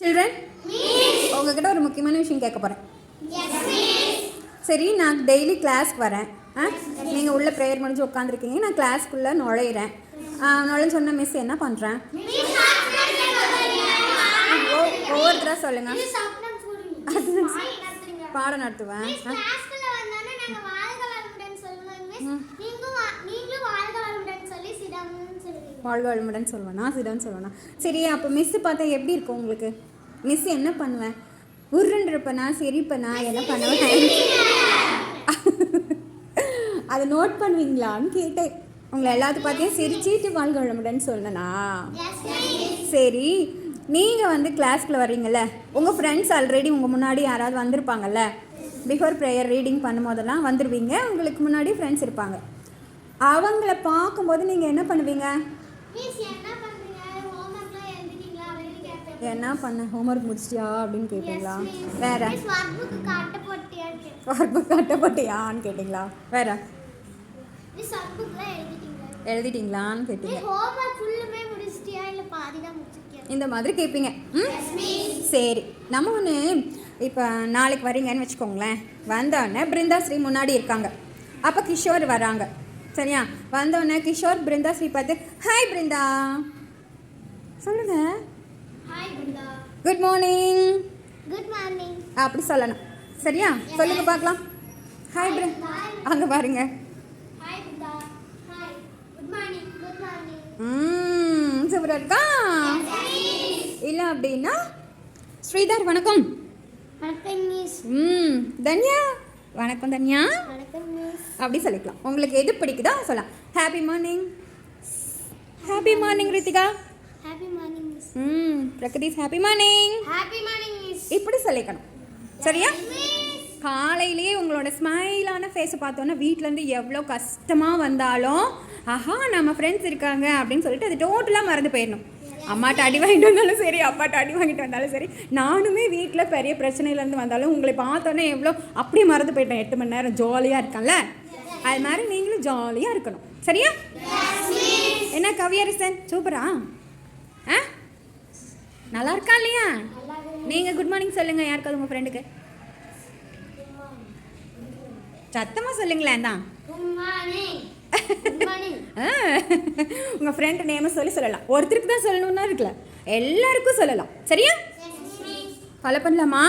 Children உங்ககிட்ட ஒரு முக்கியமான விஷயம் கேட்க போகிறேன் சரி நான் டெய்லி கிளாஸ்க்கு வரேன். ஆ? நீங்கள் உள்ள ப்ரேயர் முடிஞ்சு உட்காந்துருக்கீங்க நான் கிளாஸ்க்குள்ளே நுழையிறேன். நுழைஞ்சு சொன்ன மிஸ் என்ன பண்ணுறேன் ஒவ்வொருத்தராக சொல்லுங்கள் பாடம் நடத்துவேன். வாழ்க வளமுடன் சொல்லுவேனா? சிடம்னு சொல்லுவேனா? சரி அப்போ மிஸ்ஸு பார்த்தா எப்படி இருக்கும் உங்களுக்கு? மிஸ் என்ன பண்ணுவேன்? உருன்றப்பனா சிரிப்பனா என்ன பண்ணுவேன்? அதை நோட் பண்ணுவீங்களான்னு கேட்டேன். உங்களை எல்லாத்தையும் பார்த்தியும் சிரிச்சிட்டு வாழ்க வளமுடன் சொன்னனா சரி நீங்கள் வந்து கிளாஸ்க்குள்ள வர்றீங்கல்ல உங்கள் ஃப்ரெண்ட்ஸ் ஆல்ரெடி உங்கள் முன்னாடி யாராவது வந்திருப்பாங்கல்ல பிஃபோர் ப்ரேயர் ரீடிங் பண்ணும்போதெல்லாம் வந்துடுவீங்க உங்களுக்கு முன்னாடி ஃப்ரெண்ட்ஸ் இருப்பாங்க. அவங்கள பார்க்கும்போது நீங்கள் என்ன பண்ணுவீங்க? என்ன பண்ண? ஹோம்ஒர்க் முடிச்சிட்டியா அப்படின்னு கேட்பீங்களா வேற? ஒர்க்கு கட்டப்பட்டியான்னு கேட்டிங்களா? வேற? எழுதிட்டீங்களான்னு கேட்டீங்க. இந்த மாதிரி கேட்பீங்க ம்? சரி. நம்ம ஒன்று இப்போ நாளைக்கு வரீங்கன்னு வச்சுக்கோங்களேன். வந்தோடனே பிருந்தாஸ்ரீ முன்னாடி இருக்காங்க. அப்போ கிஷோர் வராங்க. சரியா? வந்தோடனே கிஷோர் பிருந்தாஸ்ரீ பார்த்து ஹாய் பிருந்தா. சொல்லுங்க. குட் மார்னிங் குட் மார்னிங் அப்படி சொல்லணும். சரியா? சொல்லுங்க பார்க்கலாம். ஹாய் பிரு அங்கே பாருங்க. சூப்பராக இருக்கா? இல்லை அப்படின்னா ஸ்ரீதர் வணக்கம். ம் தன்யா. வணக்கம் தன்யா. அப்படி சொல்லிக்கலாம். உங்களுக்கு எது பிடிக்குதோ சொல்லலாம். Happy morning happy morning Rithika. Happy Pragathish happy morning happy morning இப்படி சொல்லிக்கணும். சரியா? காலையிலேயே உங்களோட ஸ்மைலான ஃபேஸை பார்த்தோன்னா வீட்டிலேருந்து எவ்வளோ கஷ்டமாக வந்தாலும் ஆஹா நம்ம ஃப்ரெண்ட்ஸ் இருக்காங்க அப்படின்னு சொல்லிட்டு அது டோட்டலாக மறந்து போயிடணும். அம்மாட்ட அடி வாங்கிட்டு வந்தாலும் சரி அப்பாட்ட அடி வாங்கிட்டு வந்தாலும் சரி நானுமே வீட்டில் பெரிய பிரச்சனையிலேருந்து வந்தாலும் உங்களை பார்த்தோன்னே எவ்வளோ அப்படியே மறந்து போயிட்டேன். எட்டு மணி நேரம் ஜாலியாக இருக்கேன்ல. அது மாதிரி நீங்களும் ஜாலியாக இருக்கணும். சரியா? என்ன கவியரசன்? சூப்பரா? ஆ? நல்லா இருக்கா இல்லையா? நீங்கள் குட் மார்னிங் சொல்லுங்கள் யாருக்காவது உங்கள் ஃப்ரெண்டுக்கு சத்தமாக சொல்லுங்களேன் தான் உங்கள் ஃப்ரெண்ட் நேமை சொல்லி சொல்லலாம். ஒருத்தருக்கு தான் சொல்லணும்னா இருக்குல்ல. எல்லாருக்கும் சொல்லலாம். சரியா? ஃபாலோ பண்ணலாமா?